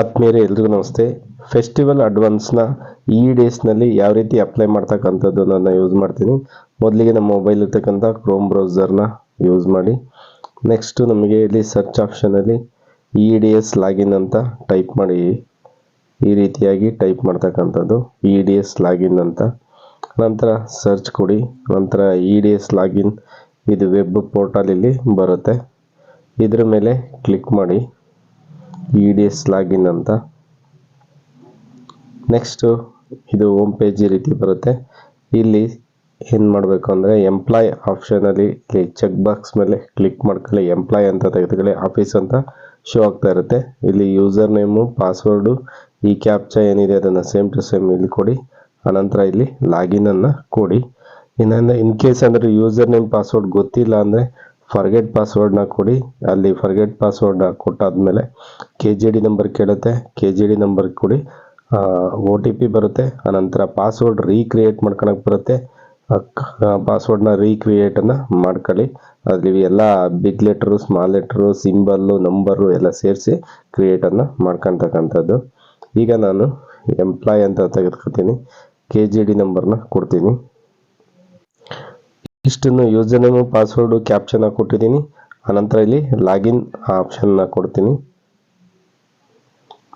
ಆತ್ಮೀಯರೇ, ಎಲ್ರಿಗೂ ನಮಸ್ತೆ. ಫೆಸ್ಟಿವಲ್ ಅಡ್ವಾನ್ಸ್ನ ಈ ಡೇಸ್ನಲ್ಲಿ ಯಾವ ರೀತಿ ಅಪ್ಲೈ ಮಾಡ್ತಕ್ಕಂಥದ್ದು ನಾನು ಯೂಸ್ ಮಾಡ್ತೀನಿ. ಮೊದಲಿಗೆ ನಮ್ಮ ಮೊಬೈಲ್ ಇರ್ತಕ್ಕಂಥ ಕ್ರೋಮ್ ಬ್ರೌಸರ್ನ ಯೂಸ್ ಮಾಡಿ. ನೆಕ್ಸ್ಟು ನಮಗೆ ಇಲ್ಲಿ ಸರ್ಚ್ ಆಪ್ಷನಲ್ಲಿ ಇ ಡಿ ಎಸ್ ಲಾಗಿನ್ ಅಂತ ಟೈಪ್ ಮಾಡಿ. ಈ ರೀತಿಯಾಗಿ ಟೈಪ್ ಮಾಡ್ತಕ್ಕಂಥದ್ದು ಇ ಡಿ ಎಸ್ ಲಾಗಿನ್ ಅಂತ. ನಂತರ ಸರ್ಚ್ ಕೊಡಿ. ನಂತರ ಇ ಡಿ ಎಸ್ ಲಾಗಿನ್ ಇದು ವೆಬ್ ಪೋರ್ಟಲ್ ಇಲ್ಲಿ ಬರುತ್ತೆ. ಇದ್ರ ಮೇಲೆ ಕ್ಲಿಕ್ ಮಾಡಿ. ಇ ಡಿ ಎಸ್ ಲಾಗಿನ್ ಅಂತ. ನೆಕ್ಸ್ಟು ಇದು ಹೋಮ್ ಪೇಜ್ ಈ ರೀತಿ ಬರುತ್ತೆ. ಇಲ್ಲಿ ಏನು ಮಾಡಬೇಕು ಅಂದರೆ ಎಂಪ್ಲಾಯ್ ಆಪ್ಷನಲ್ಲಿ ಇಲ್ಲಿ ಚೆಕ್ ಬಾಕ್ಸ್ ಮೇಲೆ ಕ್ಲಿಕ್ ಮಾಡ್ಕೊಳ್ಳಿ. ಎಂಪ್ಲಾಯ್ ಅಂತ ತೆಗೆದುಕೊಳ್ಳಿ. ಆಫೀಸ್ ಅಂತ ಶೋ ಆಗ್ತಾ ಇರುತ್ತೆ. ಇಲ್ಲಿ ಯೂಸರ್ ನೇಮು ಪಾಸ್ವರ್ಡು ಈ ಕ್ಯಾಪ್ಚಾ ಏನಿದೆ ಅದನ್ನು ಸೇಮ್ ಟು ಸೇಮ್ ಇಲ್ಲಿ ಕೊಡಿ. ಆನಂತರ ಇಲ್ಲಿ ಲಾಗಿನನ್ನು ಕೊಡಿ. ಇನ್ನೊಂದು ಇನ್ ಕೇಸ್ ಅಂದರೆ ಯೂಸರ್ ನೇಮ್ ಪಾಸ್ವರ್ಡ್ ಗೊತ್ತಿಲ್ಲ ಅಂದರೆ ಫರ್ಗೆಟ್ ಪಾಸ್ವರ್ಡ್ನ ಕೊಡಿ. ಅಲ್ಲಿ ಫರ್ಗೆಟ್ ಪಾಸ್ವರ್ಡ್ನ ಕೊಟ್ಟಾದ್ಮೇಲೆ ಕೆ ಜಿ ಡಿ ನಂಬರ್ ಕೇಳುತ್ತೆ. ಕೆ ಜಿ ಡಿ ನಂಬರ್ ಕೊಡಿ. ಒ ಟಿ ಪಿ ಬರುತ್ತೆ. ಆನಂತರ ಪಾಸ್ವರ್ಡ್ ರೀಕ್ರಿಯೇಟ್ ಮಾಡ್ಕೊಳಕ್ಕೆ ಬರುತ್ತೆ. ಪಾಸ್ವರ್ಡ್ನ ರೀಕ್ರಿಯೇಟನ್ನು ಮಾಡ್ಕೊಳ್ಳಿ. ಅಲ್ಲಿ ಎಲ್ಲ big letter small letter symbol number ಎಲ್ಲ ಸೇರಿಸಿ ಕ್ರಿಯೇಟನ್ನು ಮಾಡ್ಕೊತಕ್ಕಂಥದ್ದು ಈಗ ನಾನು ಎಂಪ್ಲಾಯ್ ಅಂತ ತೆಗೆದುಕೊತೀನಿ ಕೆ ಜಿ ಡಿ ನಂಬರ್ನ ಕೊಡ್ತೀನಿ. ಇಷ್ಟನ್ನು ಯೂಸರ್ ನೇಮು ಪಾಸ್ವರ್ಡು ಕ್ಯಾಪ್ಚನ್ನ ಕೊಟ್ಟಿದ್ದೀನಿ. ಆನಂತರ ಇಲ್ಲಿ ಲಾಗಿನ್ ಆಪ್ಷನ್ನ ಕೊಡ್ತೀನಿ.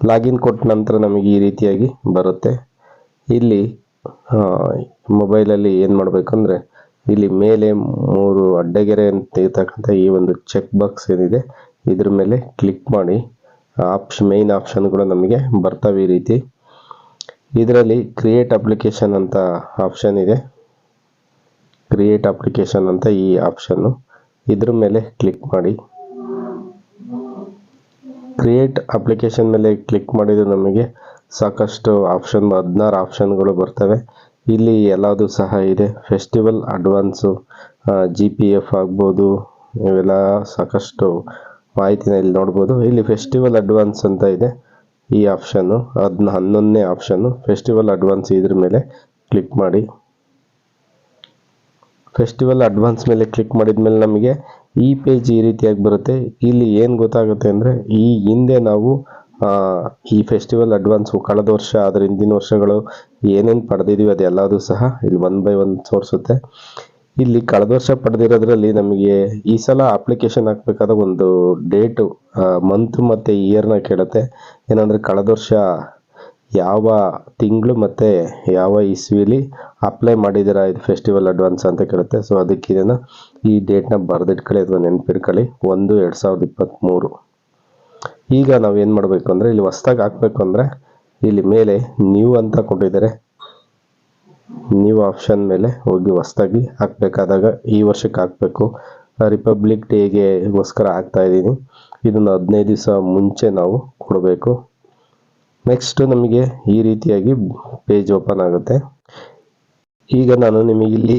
ಲಾಗಿನ್ ಕೊಟ್ಟ ನಂತರ ನಮಗೆ ಈ ರೀತಿಯಾಗಿ ಬರುತ್ತೆ. ಇಲ್ಲಿ ಮೊಬೈಲಲ್ಲಿ ಏನು ಮಾಡಬೇಕಂದ್ರೆ, ಇಲ್ಲಿ ಮೇಲೆ ಮೂರು ಅಡ್ಡಗೆರೆ ಅಂತ ಇರ್ತಕ್ಕಂಥ ಈ ಒಂದು ಚೆಕ್ ಬಾಕ್ಸ್ ಏನಿದೆ, ಇದ್ರ ಮೇಲೆ ಕ್ಲಿಕ್ ಮಾಡಿ ಆಪ್ಷನ್ ಮೇಯ್ನ್ ಆಪ್ಷನ್ಗಳು ನಮಗೆ ಬರ್ತವೆ ಈ ರೀತಿ. ಇದರಲ್ಲಿ ಕ್ರಿಯೇಟ್ ಅಪ್ಲಿಕೇಶನ್ ಅಂತ ಆಪ್ಷನ್ ಇದೆ. ಕ್ರಿಯೇಟ್ ಅಪ್ಲಿಕೇಶನ್ ಅಂತ ಈ ಆಪ್ಷನ್ನು ಇದ್ರ ಮೇಲೆ ಕ್ಲಿಕ್ ಮಾಡಿ. ಕ್ರಿಯೇಟ್ ಅಪ್ಲಿಕೇಶನ್ ಮೇಲೆ ಕ್ಲಿಕ್ ಮಾಡಿದ್ರೆ ನಮಗೆ ಸಾಕಷ್ಟು ಆಪ್ಷನ್ ಹದಿನಾರು ಆಪ್ಷನ್ಗಳು ಬರ್ತವೆ. ಇಲ್ಲಿ ಎಲ್ಲದು ಸಹ ಇದೆ. Festival advance G P F ಆಗ್ಬೋದು, ಇವೆಲ್ಲ ಸಾಕಷ್ಟು ಮಾಹಿತಿನ ಇಲ್ಲಿ ನೋಡ್ಬೋದು. ಇಲ್ಲಿ ಫೆಸ್ಟಿವಲ್ ಅಡ್ವಾನ್ಸ್ ಅಂತ ಇದೆ. ಈ ಆಪ್ಷನ್ನು ಅದನ್ನ ಹನ್ನೊಂದನೇ ಆಪ್ಷನ್ನು ಫೆಸ್ಟಿವಲ್ ಅಡ್ವಾನ್ಸ್ ಇದ್ರ ಮೇಲೆ ಕ್ಲಿಕ್ ಮಾಡಿ. ಫೆಸ್ಟಿವಲ್ ಅಡ್ವಾನ್ಸ್ ಮೇಲೆ ಕ್ಲಿಕ್ ಮಾಡಿದ ಮೇಲೆ ನಮಗೆ ಈ ಪೇಜ್ ಈ ರೀತಿಯಾಗಿ ಬರುತ್ತೆ. ಇಲ್ಲಿ ಏನು ಗೊತ್ತಾಗುತ್ತೆ ಅಂದರೆ ಈ ಹಿಂದೆ ನಾವು ಈ ಫೆಸ್ಟಿವಲ್ ಅಡ್ವಾನ್ಸು ಕಳೆದ ವರ್ಷ ಅದರ ಹಿಂದಿನ ವರ್ಷಗಳು ಏನೇನು ಪಡೆದಿದ್ದೀವಿ ಅದೆಲ್ಲದೂ ಸಹ ಇಲ್ಲಿ ಒನ್ ಬೈ ಒನ್ ತೋರಿಸುತ್ತೆ. ಇಲ್ಲಿ ಕಳೆದ ವರ್ಷ ಪಡೆದಿರೋದ್ರಲ್ಲಿ ನಮಗೆ ಈ ಸಲ ಅಪ್ಲಿಕೇಶನ್ ಹಾಕಬೇಕಾದ ಒಂದು ಡೇಟು ಮಂತ್ ಮತ್ತು ಇಯರ್ನ ಕೇಳುತ್ತೆ ಏನಂದರೆ ಕಳೆದ ವರ್ಷ ಯಾವ ತಿಂಗಳು ಮತ್ತು ಯಾವ ಇಸ್ವಿಲಿ ಅಪ್ಲೈ ಮಾಡಿದ್ದೀರಾ ಇದು ಫೆಸ್ಟಿವಲ್ ಅಡ್ವಾನ್ಸ್ ಅಂತ ಕೇಳುತ್ತೆ. ಸೊ ಅದಕ್ಕೆ ಇದನ್ನು ಈ ಡೇಟ್ನ ಬರೆದಿಟ್ಕೊಳ್ಳಿ, ಅಥವಾ ನೆನಪಿಟ್ಕೊಳ್ಳಿ. ಒಂದು, ಎರಡು ಸಾವಿರದ ಇಪ್ಪತ್ತ್ಮೂರು ಈಗ ನಾವು ಏನು ಮಾಡಬೇಕು ಅಂದರೆ, ಇಲ್ಲಿ ಹೊಸ್ದಾಗಿ ಹಾಕಬೇಕು ಅಂದರೆ, ಇಲ್ಲಿ ಮೇಲೆ ನ್ಯೂ ಅಂತ ಕೊಟ್ಟಿದ್ದಾರೆ. ನ್ಯೂ ಆಪ್ಷನ್ ಮೇಲೆ ಹೋಗಿ ಹೊಸ್ದಾಗಿ ಹಾಕಬೇಕಾದಾಗ ಈ ವರ್ಷಕ್ಕೆ ಹಾಕಬೇಕು. ರಿಪಬ್ಲಿಕ್ ಡೇಗೆಗೋಸ್ಕರ ಹಾಕ್ತಾ ಇದ್ದೀನಿ. ಇದನ್ನು ಹದಿನೈದು ದಿವಸ ಮುಂಚೆ ನಾವು ಕೊಡಬೇಕು. ನೆಕ್ಸ್ಟ್ ನಮಗೆ ಈ ರೀತಿಯಾಗಿ ಪೇಜ್ ಓಪನ್ ಆಗುತ್ತೆ. ಈಗ ನಾನು ನಿಮಗೆ ಇಲ್ಲಿ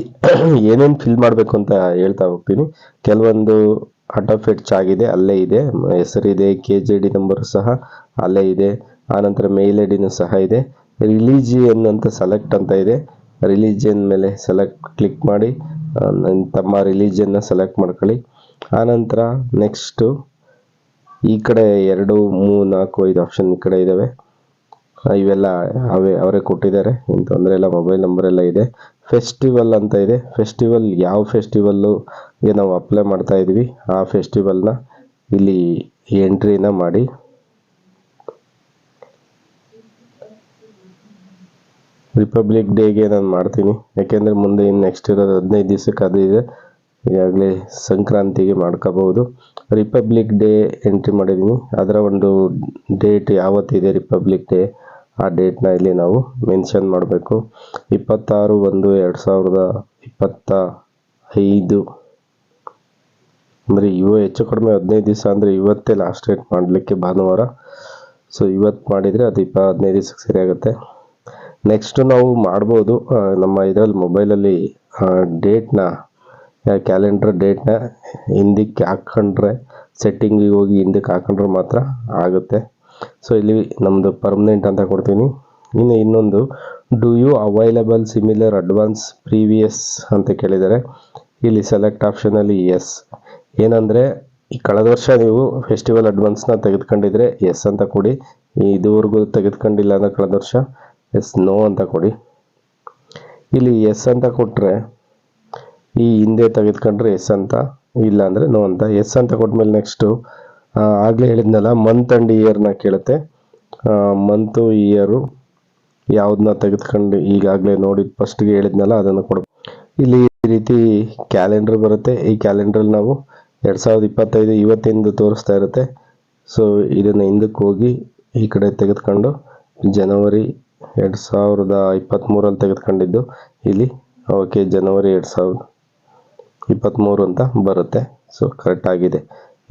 ಏನೇನು ಫಿಲ್ ಮಾಡಬೇಕು ಅಂತ ಹೇಳ್ತಾ ಹೋಗ್ತೀನಿ. ಕೆಲವೊಂದು ಆಟೋ ಆಗಿದೆ, ಅಲ್ಲೇ ಇದೆ. ಹೆಸರಿದೆ ಕೆ ಜಿ ಡಿ ನಂಬರ್ ಸಹ ಅಲ್ಲೇ ಇದೆ. ಆನಂತರ ಮೇಲ್ ಐ ಡಿನೂ ಸಹ ಇದೆ. ರಿಲೀಜಿಯನ್ ಅಂತ ಸೆಲೆಕ್ಟ್ ಅಂತ ಇದೆ. ರಿಲೀಜಿಯನ್ ಮೇಲೆ ಸೆಲೆಕ್ಟ್ ಕ್ಲಿಕ್ ಮಾಡಿ ತಮ್ಮ ರಿಲೀಜಿಯನ್ನ ಸೆಲೆಕ್ಟ್ ಮಾಡ್ಕೊಳ್ಳಿ. ಆನಂತರ ನೆಕ್ಸ್ಟು ಈ ಕಡೆ ಎರಡು, ಮೂರು, ನಾಲ್ಕು, ಐದು ಆಪ್ಷನ್ ಈ ಕಡೆ ಇದ್ದಾವೆ ಇವೆಲ್ಲ ಅವೇ ಅವರೇ ಕೊಟ್ಟಿದ್ದಾರೆ. ಏನು ತೊಂದರೆ ಇಲ್ಲ ಮೊಬೈಲ್ ನಂಬರ್ ಎಲ್ಲ ಇದೆ. ಫೆಸ್ಟಿವಲ್ ಅಂತ ಇದೆ. ಫೆಸ್ಟಿವಲ್ ಯಾವ ಫೆಸ್ಟಿವಲ್ಗೆ ನಾವು ಅಪ್ಲೈ ಮಾಡ್ತಾ ಇದ್ದೀವಿ ಆ ಫೆಸ್ಟಿವಲ್ನ ಇಲ್ಲಿ ಎಂಟ್ರಿನ ಮಾಡಿ. ರಿಪಬ್ಲಿಕ್ ಡೇಗೆ ನಾನು ಮಾಡ್ತೀನಿ. ಯಾಕೆಂದರೆ ಮುಂದೆ ಇನ್ನು ನೆಕ್ಸ್ಟ್ ಇರೋದು ಹದಿನೈದು ದಿವಸಕ್ಕೆ ಅದು ಇದೆ. ಈಗಾಗಲೇ ಸಂಕ್ರಾಂತಿಗೆ ಮಾಡ್ಕೋಬಹುದು. ರಿಪಬ್ಲಿಕ್ ಡೇ ಎಂಟ್ರಿ ಮಾಡಿದ್ದೀನಿ ಅದರ ಒಂದು ಡೇಟ್ ಯಾವತ್ತಿದೆ ರಿಪಬ್ಲಿಕ್ ಡೇ ಆ ಡೇಟ್ನ ಇಲ್ಲಿ ನಾವು ಮೆನ್ಷನ್ ಮಾಡಬೇಕು. ಇಪ್ಪತ್ತಾರು ಒಂದು ಎರಡು ಸಾವಿರದ ಇಪ್ಪತ್ತ ಐದು. ಅಂದರೆ ಇವು ಹೆಚ್ಚು ಕಡಿಮೆ ಹದಿನೈದು ದಿವಸ ಅಂದರೆ ಇವತ್ತೇ ಲಾಸ್ಟ್ ಡೇಟ್ ಮಾಡಲಿಕ್ಕೆ ಭಾನುವಾರ. ಸೊ ಇವತ್ತು ಮಾಡಿದರೆ ಅದು ಇಪ್ಪ ಹದಿನೈದು ದಿವಸಕ್ಕೆ ಸರಿಯಾಗುತ್ತೆ ನೆಕ್ಸ್ಟು ನಾವು ಮಾಡ್ಬೋದು ನಮ್ಮ ಇದರಲ್ಲಿ ಮೊಬೈಲಲ್ಲಿ ಡೇಟ್ನ ಕ್ಯಾಲೆಂಡರ್ ಡೇಟ್ನ ಹಿಂದಕ್ಕೆ ಹಾಕ್ಕೊಂಡ್ರೆ ಸೆಟ್ಟಿಂಗಿಗೆ ಹೋಗಿ ಹಿಂದಕ್ಕೆ ಹಾಕೊಂಡ್ರೆ ಮಾತ್ರ ಆಗುತ್ತೆ. ಸೊ ಇಲ್ಲಿ ನಮ್ಮದು ಪರ್ಮನೆಂಟ್ ಅಂತ ಕೊಡ್ತೀನಿ. ಇನ್ನು ಇನ್ನೊಂದು do you available similar advance previous ಅಂತ ಕೇಳಿದ್ದಾರೆ. ಇಲ್ಲಿ ಸೆಲೆಕ್ಟ್ ಆಪ್ಷನಲ್ಲಿ ಎಸ್ ಏನಂದರೆ, ಈ ಕಳೆದ ವರ್ಷ ನೀವು ಫೆಸ್ಟಿವಲ್ ಅಡ್ವಾನ್ಸ್ನ ತೆಗೆದುಕೊಂಡಿದ್ರೆ ಎಸ್ ಅಂತ ಕೊಡಿ. ಇದುವರೆಗೂ ತೆಗೆದುಕೊಂಡಿಲ್ಲ ಅಂದರೆ ಕಳೆದ ವರ್ಷ ಎಸ್ ನೋ ಅಂತ ಕೊಡಿ. ಇಲ್ಲಿ ಎಸ್ ಅಂತ ಕೊಟ್ಟರೆ ಈ ಹಿಂದೆ ತೆಗೆದುಕೊಂಡ್ರೆ ಎಸ್ ಅಂತ, ಇಲ್ಲ ಅಂದರೆ ನೋ ಅಂತ. ಎಸ್ ಅಂತ ಕೊಟ್ಟ ಮೇಲೆ ನೆಕ್ಸ್ಟು ಆಗಲೇ ಹೇಳಿದ್ನಲ್ಲ ಮಂತ್ ಆ್ಯಂಡ್ ಇಯರ್ನ ಕೇಳುತ್ತೆ. ಮಂತು ಇಯರು ಯಾವುದನ್ನ ತೆಗೆದುಕೊಂಡು ಈಗಾಗಲೇ ನೋಡಿ ಫಸ್ಟ್ಗೆ ಹೇಳಿದ್ನಲ್ಲ, ಅದನ್ನು ಕೊಡ. ಇಲ್ಲಿ ಈ ರೀತಿ ಕ್ಯಾಲೆಂಡರ್ ಬರುತ್ತೆ. ಈ ಕ್ಯಾಲೆಂಡ್ರಲ್ಲಿ ನಾವು ಎರಡು ಸಾವಿರದ ಇಪ್ಪತ್ತೈದು ಇವತ್ತಿಂದ ತೋರಿಸ್ತಾ ಇರುತ್ತೆ. ಸೊ ಇದನ್ನು ಹಿಂದಕ್ಕೆ ಹೋಗಿ ಈ ಕಡೆ ತೆಗೆದುಕೊಂಡು ಜನವರಿ ಎರಡು ಸಾವಿರದ ಇಪ್ಪತ್ತ್ಮೂರಲ್ಲಿ ತೆಗೆದುಕೊಂಡಿದ್ದು, ಇಲ್ಲಿ ಓಕೆ ಜನವರಿ ಎರಡು ಸಾವಿರದ ಇಪ್ಪತ್ತ್ಮೂರು ಅಂತ ಬರುತ್ತೆ. ಸೊ ಕರೆಕ್ಟಾಗಿದೆ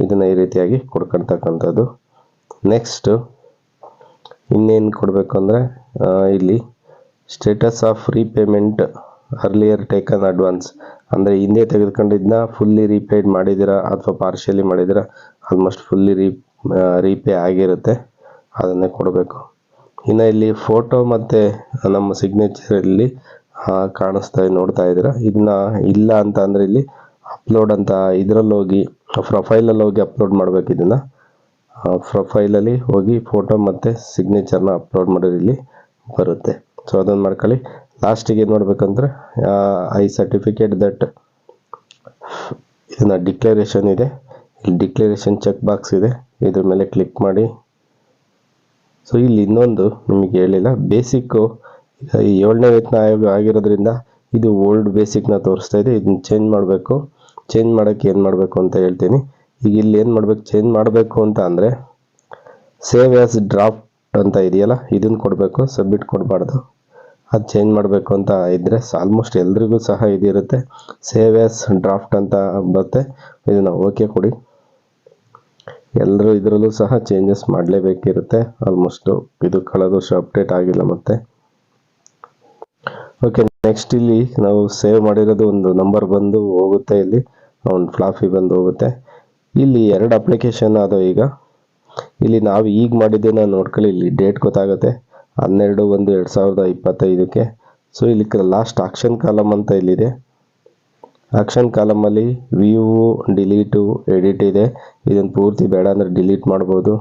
ಇದನ್ನು ಈ ರೀತಿಯಾಗಿ ಕೊಡ್ಕೊಳ್ತಕ್ಕಂಥದ್ದು ನೆಕ್ಸ್ಟು ಇನ್ನೇನು ಕೊಡಬೇಕು ಅಂದರೆ ಇಲ್ಲಿ status of repayment earlier taken advance ಅಂದರೆ ಹಿಂದೆ ತೆಗೆದುಕೊಂಡಿದ್ದನ್ನ ಫುಲ್ಲಿ ರೀಪೇಡ್ ಮಾಡಿದ್ದೀರಾ ಅಥವಾ ಪಾರ್ಷಿಯಲಿ ಮಾಡಿದ್ದೀರಾ ಆಲ್ಮೋಸ್ಟ್ ಫುಲ್ಲಿ ರೀ ರೀಪೇ ಆಗಿರುತ್ತೆ, ಅದನ್ನೇ ಕೊಡಬೇಕು. ಇನ್ನು ಇಲ್ಲಿ ಫೋಟೋ ಮತ್ತು ನಮ್ಮ ಸಿಗ್ನೇಚರಲ್ಲಿ ಕಾಣಿಸ್ತಾ ನೋಡ್ತಾ ಇದ್ದೀರಾ. ಇದನ್ನ ಇಲ್ಲ ಅಂತ ಅಂದರೆ ಇಲ್ಲಿ ಅಪ್ಲೋಡ್ ಅಂತ ಇದರಲ್ಲಿ ಹೋಗಿ ಪ್ರೊಫೈಲಲ್ಲಿ ಹೋಗಿ ಅಪ್ಲೋಡ್ ಮಾಡಬೇಕು ಇದನ್ನು. ಪ್ರೊಫೈಲಲ್ಲಿ ಹೋಗಿ ಫೋಟೋ ಮತ್ತು ಸಿಗ್ನೇಚರ್ನ ಅಪ್ಲೋಡ್ ಮಾಡೋದು ಇಲ್ಲಿ ಬರುತ್ತೆ. ಸೊ ಅದನ್ನು ಮಾಡ್ಕೊಳ್ಳಿ. ಲಾಸ್ಟಿಗೆ ಏನು ಮಾಡಬೇಕಂದ್ರೆ ಐ ಸರ್ಟಿಫಿಕೇಟ್ ದಟ್ ಇದನ್ನು ಡಿಕ್ಲರೇಷನ್ ಇದೆ. ಇಲ್ಲಿ ಡಿಕ್ಲರೇಷನ್ ಚೆಕ್ ಬಾಕ್ಸ್ ಇದೆ. ಇದ್ರ ಮೇಲೆ ಕ್ಲಿಕ್ ಮಾಡಿ. ಸೊ ಇಲ್ಲಿ ಇನ್ನೊಂದು ನಿಮಗೆ ಹೇಳಿಲ್ಲ. ಬೇಸಿಕ್ಕು ಏಳನೇ ವೇತನ ಆಯೋಗ ಆಗಿರೋದ್ರಿಂದ ಇದು ಓಲ್ಡ್ ಬೇಸಿಕ್ನ ತೋರಿಸ್ತಾ ಇದೆ. ಇದನ್ನ ಚೇಂಜ್ ಮಾಡಬೇಕು. ಚೇಂಜ್ ಮಾಡೋಕ್ಕೆ ಏನು ಮಾಡಬೇಕು ಅಂತ ಹೇಳ್ತೀನಿ. ಈಗ ಇಲ್ಲಿ ಏನು ಮಾಡಬೇಕು ಚೇಂಜ್ ಮಾಡಬೇಕು ಅಂತ ಅಂದರೆ ಸೇವ್ ಆ್ಯಸ್ ಡ್ರಾಫ್ಟ್ ಅಂತ ಇದೆಯಲ್ಲ ಇದನ್ನು ಕೊಡಬೇಕು ಸಬ್ಮಿಟ್ ಕೊಡಬಾರ್ದು. ಅದು ಚೇಂಜ್ ಮಾಡಬೇಕು ಅಂತ ಇದ್ದರೆ ಆಲ್ಮೋಸ್ಟ್ ಎಲ್ರಿಗೂ ಸಹ ಇದಿರುತ್ತೆ. ಸೇವ್ ಆ್ಯಸ್ ಡ್ರಾಫ್ಟ್ ಅಂತ ಬರುತ್ತೆ. ಇದನ್ನು ಓಕೆ ಕೊಡಿ. ಎಲ್ಲರೂ ಇದರಲ್ಲೂ ಸಹ ಚೇಂಜಸ್ ಮಾಡಲೇಬೇಕಿರುತ್ತೆ. ಆಲ್ಮೋಸ್ಟು ಇದು ಕಳೆದ ವರ್ಷ ಅಪ್ಡೇಟ್ ಆಗಿಲ್ಲ ಮತ್ತೆ. ಓಕೆ ನೆಕ್ಸ್ಟ್ ಇಲ್ಲಿ ನಾವು ಸೇವ್ ಮಾಡಿರೋದು ಒಂದು ನಂಬರ್ ಬಂದು ಹೋಗುತ್ತೆ ಇಲ್ಲಿ. ಒಂದು ಫ್ಲಾಫಿ ಬಂದು ಹೋಗುತ್ತೆ. ಇಲ್ಲಿ ಎರಡು ಅಪ್ಲಿಕೇಶನ್ ಅದು ಈಗ. ಇಲ್ಲಿ ನಾವು ಈಗ ಮಾಡಿದ್ದೇನ ನೋಡ್ಕೊಳ್ಳಿ, ಇಲ್ಲಿ ಡೇಟ್ ಗೊತ್ತಾಗುತ್ತೆ. ಹನ್ನೆರಡು ಒಂದು ಎರಡು ಸಾವಿರದ ಇಪ್ಪತ್ತೈದಕ್ಕೆ. ಸೊ ಇಲ್ಲಿ ಲಾಸ್ಟ್ ಆಕ್ಷನ್ ಕಾಲಮ್ ಅಂತ ಇಲ್ಲಿದೆ. ಆಕ್ಷನ್ ಕಾಲಮಲ್ಲಿ ವ್ಯೂ ಡಿಲೀಟು ಎಡಿಟ್ ಇದೆ. ಇದನ್ನು ಪೂರ್ತಿ ಬೇಡ ಅಂದರೆ ಡಿಲೀಟ್ ಮಾಡ್ಬೋದು.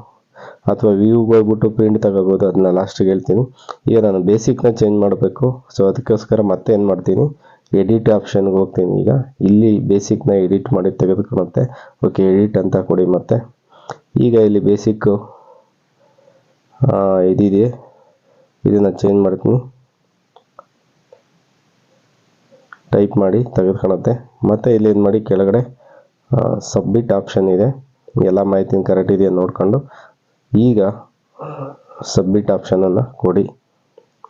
ಅಥವಾ ವ್ಯೂಗೆ ಹೋಗ್ಬಿಟ್ಟು ಪ್ರಿಂಟ್ ತಗೋಬೋದು. ಅದನ್ನ ಲಾಸ್ಟಿಗೆ ಹೇಳ್ತೀನಿ. ಈಗ ನಾನು ಬೇಸಿಕ್ನ ಚೇಂಜ್ ಮಾಡಬೇಕು. ಸೊ ಅದಕ್ಕೋಸ್ಕರ ಮತ್ತೆ ಏನು ಮಾಡ್ತೀನಿ? ಎಡಿಟ್ ಆಪ್ಷನ್ಗೆ ಹೋಗ್ತೀನಿ ಈಗ. ಇಲ್ಲಿ ಬೇಸಿಕ್ನ ಎಡಿಟ್ ಮಾಡಿ ತೆಗೆದುಕೊಳ್ಳುತ್ತೆ. ಓಕೆ ಎಡಿಟ್ ಅಂತ ಕೊಡಿ ಮತ್ತೆ. ಈಗ ಇಲ್ಲಿ ಬೇಸಿಕ್ಕು ಇದಿದೆ. ಇದನ್ನು ಚೇಂಜ್ ಮಾಡ್ತೀನಿ. ಟೈಪ್ ಮಾಡಿ ತೆಗೆದುಕೊಳ್ಳುತ್ತೆ. ಮತ್ತು ಇಲ್ಲಿ ಏನು ಮಾಡಿ ಕೆಳಗಡೆ ಸಬ್ಮಿಟ್ ಆಪ್ಷನ್ ಇದೆ. ಎಲ್ಲ ಮಾಹಿತಿನ ಕರೆಕ್ಟ್ ಇದೆಯಾ ನೋಡಿಕೊಂಡು. ಈಗ ಸಬ್ಮಿಟ್ ಆಪ್ಷನನ್ನು ಕೊಡಿ.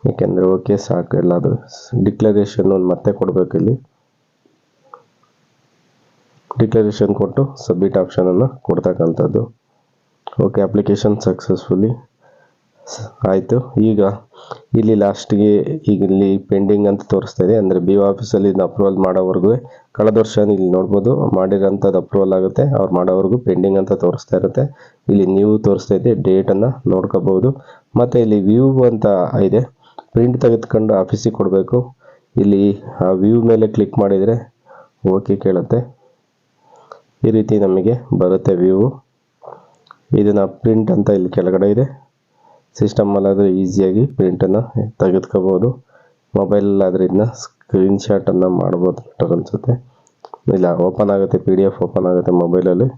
ಏಕೆಂದರೆ ಓಕೆ, ಸಾಕು ಎಲ್ಲದು ಡಿಕ್ಲರೇಷನ್ ಒಂದು ಮತ್ತೆ ಕೊಡಬೇಕು ಇಲ್ಲಿ. ಡಿಕ್ಲರೇಷನ್ ಕೊಟ್ಟು ಸಬ್ಮಿಟ್ ಆಪ್ಷನನ್ನು ಕೊಡ್ತಕ್ಕಂಥದ್ದು. ಓಕೆ ಅಪ್ಲಿಕೇಶನ್ ಸಕ್ಸಸ್ಫುಲಿ ಆಯಿತು. ಈಗ ಇಲ್ಲಿ ಲಾಸ್ಟಿಗೆ ಈಗ ಇಲ್ಲಿ ಪೆಂಡಿಂಗ್ ಅಂತ ತೋರಿಸ್ತಾ ಇದೆ. ಅಂದರೆ ಬಿ ಆಫೀಸಲ್ಲಿ ಇದನ್ನ ಅಪ್ರೂವಲ್ ಮಾಡೋವರೆಗೂ ಕಳೆದ ವರ್ಷ ಇಲ್ಲಿ ನೋಡ್ಬೋದು ಮಾಡಿರೋಂಥದ್ದು ಅಪ್ರೂವಲ್ ಆಗುತ್ತೆ. ಅವ್ರು ಮಾಡೋವರೆಗೂ ಪೆಂಡಿಂಗ್ ಅಂತ ತೋರಿಸ್ತಾ ಇರುತ್ತೆ. ಇಲ್ಲಿ ನೀವು ತೋರಿಸ್ತಾ ಇದೆ ಡೇಟನ್ನು ನೋಡ್ಕೋಬೋದು. ಮತ್ತು ಇಲ್ಲಿ ವ್ಯೂ ಅಂತ ಇದೆ. ಪ್ರಿಂಟ್ ತೆಗೆದುಕೊಂಡು ಆಫೀಸಿಗೆ ಕೊಡಬೇಕು. ಇಲ್ಲಿ, ಆ ವ್ಯೂ ಮೇಲೆ ಕ್ಲಿಕ್ ಮಾಡಿದರೆ ಓಕೆ ಕೇಳುತ್ತೆ. ಈ ರೀತಿ ನಮಗೆ ಬರುತ್ತೆ ವ್ಯೂ ಇದನ್ನು ಪ್ರಿಂಟ್ ಅಂತ ಇಲ್ಲಿ ಕೆಳಗಡೆ ಇದೆ. ಸಿಸ್ಟಮಲ್ಲಾದರೂ ಈಸಿಯಾಗಿ ಪ್ರಿಂಟನ್ನು ತೆಗೆದುಕೋಬೋದು. ಮೊಬೈಲಲ್ಲಾದರೆ ಇದನ್ನ ಸ್ಕ್ರೀನ್ಶಾಟನ್ನು ಮಾಡ್ಬೋದು ಬೆಟರ್ ಅನಿಸುತ್ತೆ. ಇಲ್ಲ ಓಪನ್ ಆಗುತ್ತೆ ಪಿ ಡಿ ಎಫ್ ಓಪನ್ ಆಗುತ್ತೆ ಮೊಬೈಲಲ್ಲಿ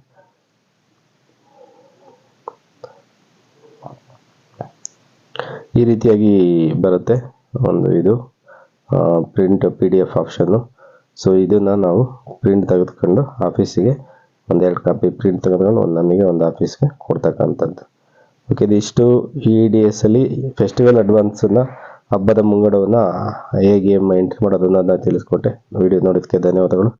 ಈ ರೀತಿಯಾಗಿ ಬರುತ್ತೆ ಒಂದು ಇದು ಪ್ರಿಂಟ್ ಪಿ ಡಿ ಎಫ್ ಆಪ್ಷನ್ನು ಸೊ ಇದನ್ನು ನಾವು ಪ್ರಿಂಟ್ ತೆಗೆದುಕೊಂಡು ಆಫೀಸಿಗೆ ಒಂದೆರಡು ಕಾಪಿ ಪ್ರಿಂಟ್ ತೆಗೆದುಕೊಂಡು ಒಂದು ನಮಗೆ ಒಂದು ಆಫೀಸ್ಗೆ ಕೊಡ್ತಕ್ಕಂಥದ್ದು. ಓಕೆ ಇದಿಷ್ಟು ಇ ಡಿ ಎಸ್ ಅಲ್ಲಿ ಫೆಸ್ಟಿವಲ್ ಅಡ್ವಾನ್ಸನ್ನು ಹಬ್ಬದ ಮುಂಗಡವನ್ನು ಹೇಗೆ ಎಂಟ್ರಿ ಮಾಡೋದನ್ನು ತಿಳಿಸ್ಕೊಟ್ಟೆ. ವಿಡಿಯೋ ನೋಡೋದಕ್ಕೆ ಧನ್ಯವಾದಗಳು.